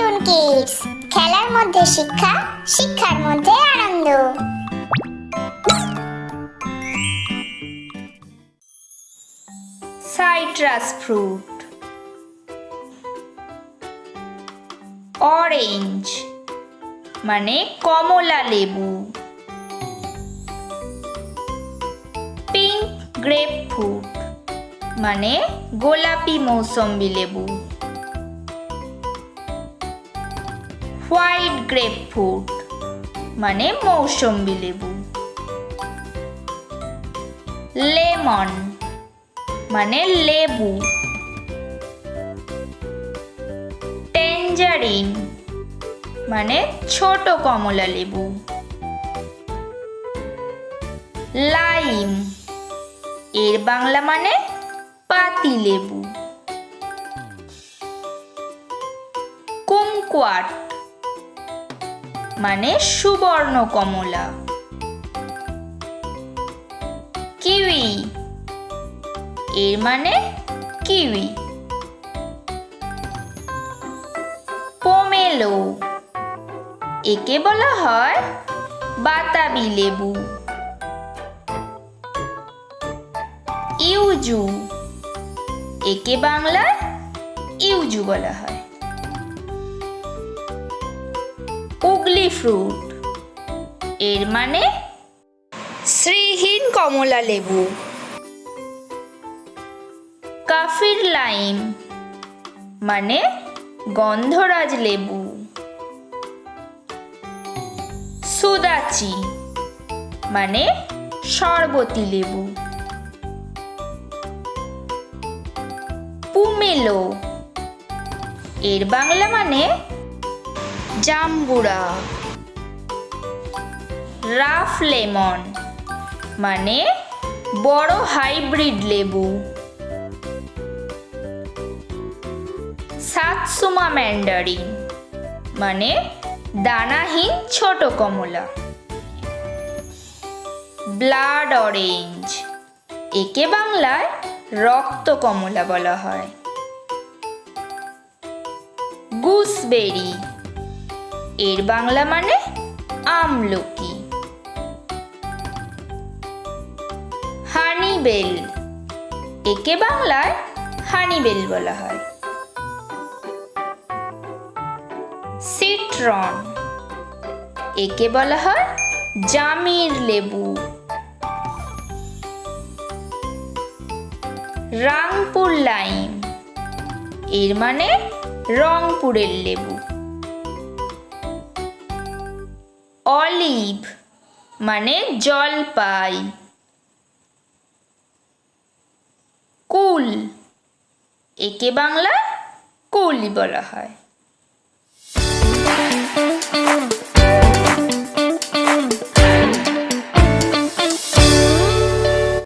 Cartoon kids খেলার মধ্যে শিক্ষা, শিক্ষার মধ্যে আনন্দ। সাইট্রাস ফ্রুট অরেঞ্জ মানে কমলা লেবু। পিঙ্ক গ্রেপ ফ্রুট মানে গোলাপি মৌসম্বি লেবু। হোয়াইট গ্রেপ ফ্রুট মানে মৌসম্বি লেবু। লেমন মানে লেবু। টেঞ্জারিন মানে ছোট কমলা লেবু। লাইম, এর বাংলা মানে পাতি লেবু। কুমকুয়াট মানে সুবর্ণ কমলা। কিউই। এর মানে কিউই। পোমেলো। একে বলা হয় বাতাবি লেবু। ইউজু। একে বাংলায় ইউজু বলা হয়। Ugli fruit. এর মানে? শ্রীহীন কমলা লেবু। কাফির লাইম মানে গন্ধরাজ লেবু। সুদাচি মানে শরবতী লেবু। পুমেলো এর বাংলা মানে জাম্বুরা। রাফ লেমন মানে বড় হাইব্রিড লেবু। সাতসুমা ম্যান্ডারিন মানে দানাহীন ছোট কমলা। ব্লাড অরেঞ্জ, একে বাংলায় রক্ত কমলা বলা হয়। গুসবেরি এর বাংলা মানে আমলকি। হানিবেল, একে বাংলায় হানিবেল বলা হয়। সিট্রন, একে বলা হয় জামির লেবু। রাংপুর লাইম, এর মানে রংপুরের লেবু। অলিভ মানে জলপাই। কুল একে বাংলা কুলি বলা হয়।